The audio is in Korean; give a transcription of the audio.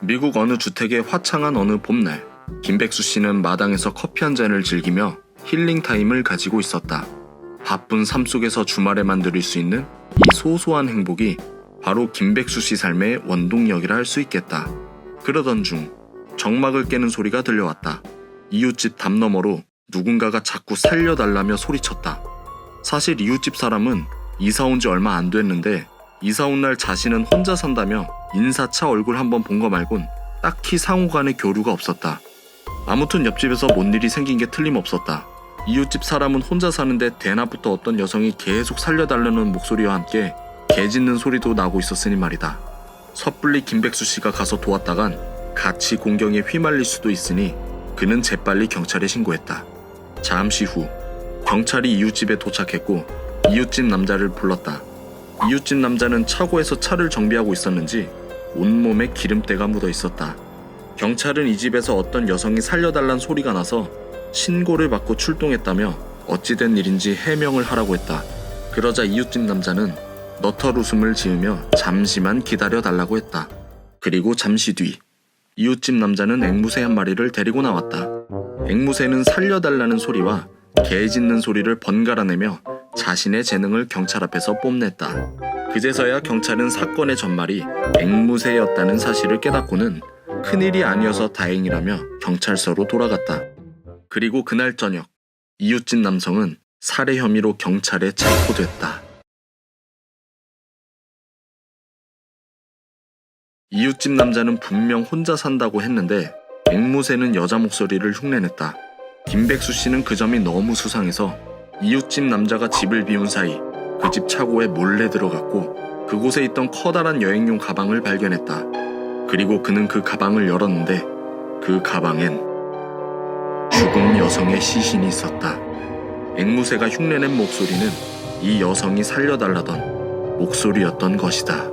미국 어느 주택의 화창한 어느 봄날, 김백수 씨는 마당에서 커피 한 잔을 즐기며 힐링 타임을 가지고 있었다. 바쁜 삶 속에서 주말에만 누릴 수 있는 이 소소한 행복이 바로 김백수 씨 삶의 원동력이라 할 수 있겠다. 그러던 중 정막을 깨는 소리가 들려왔다. 이웃집 담 너머로 누군가가 자꾸 살려달라며 소리쳤다. 사실 이웃집 사람은 이사 온 지 얼마 안 됐는데 이사 온 날 자신은 혼자 산다며 인사차 얼굴 한번 본 거 말곤 딱히 상호 간의 교류가 없었다. 아무튼 옆집에서 뭔 일이 생긴 게 틀림없었다. 이웃집 사람은 혼자 사는데 대낮부터 어떤 여성이 계속 살려달라는 목소리와 함께 개 짖는 소리도 나고 있었으니 말이다. 섣불리 김백수 씨가 가서 도왔다간 같이 공경에 휘말릴 수도 있으니 그는 재빨리 경찰에 신고했다. 잠시 후 경찰이 이웃집에 도착했고 이웃집 남자를 불렀다. 이웃집 남자는 차고에서 차를 정비하고 있었는지 온몸에 기름때가 묻어 있었다. 경찰은 이 집에서 어떤 여성이 살려달란 소리가 나서 신고를 받고 출동했다며 어찌된 일인지 해명을 하라고 했다. 그러자 이웃집 남자는 너털 웃음을 지으며 잠시만 기다려 달라고 했다. 그리고 잠시 뒤 이웃집 남자는 앵무새 한 마리를 데리고 나왔다. 앵무새는 살려달라는 소리와 개 짖는 소리를 번갈아 내며 자신의 재능을 경찰 앞에서 뽐냈다. 그제서야 경찰은 사건의 전말이 앵무새였다는 사실을 깨닫고는 큰일이 아니어서 다행이라며 경찰서로 돌아갔다. 그리고 그날 저녁 이웃집 남성은 살해 혐의로 경찰에 체포됐다. 이웃집 남자는 분명 혼자 산다고 했는데 앵무새는 여자 목소리를 흉내냈다. 김백수 씨는 그 점이 너무 수상해서 이웃집 남자가 집을 비운 사이 그 집 차고에 몰래 들어갔고 그곳에 있던 커다란 여행용 가방을 발견했다. 그리고 그는 그 가방을 열었는데 그 가방엔 죽은 여성의 시신이 있었다. 앵무새가 흉내낸 목소리는 이 여성이 살려달라던 목소리였던 것이다.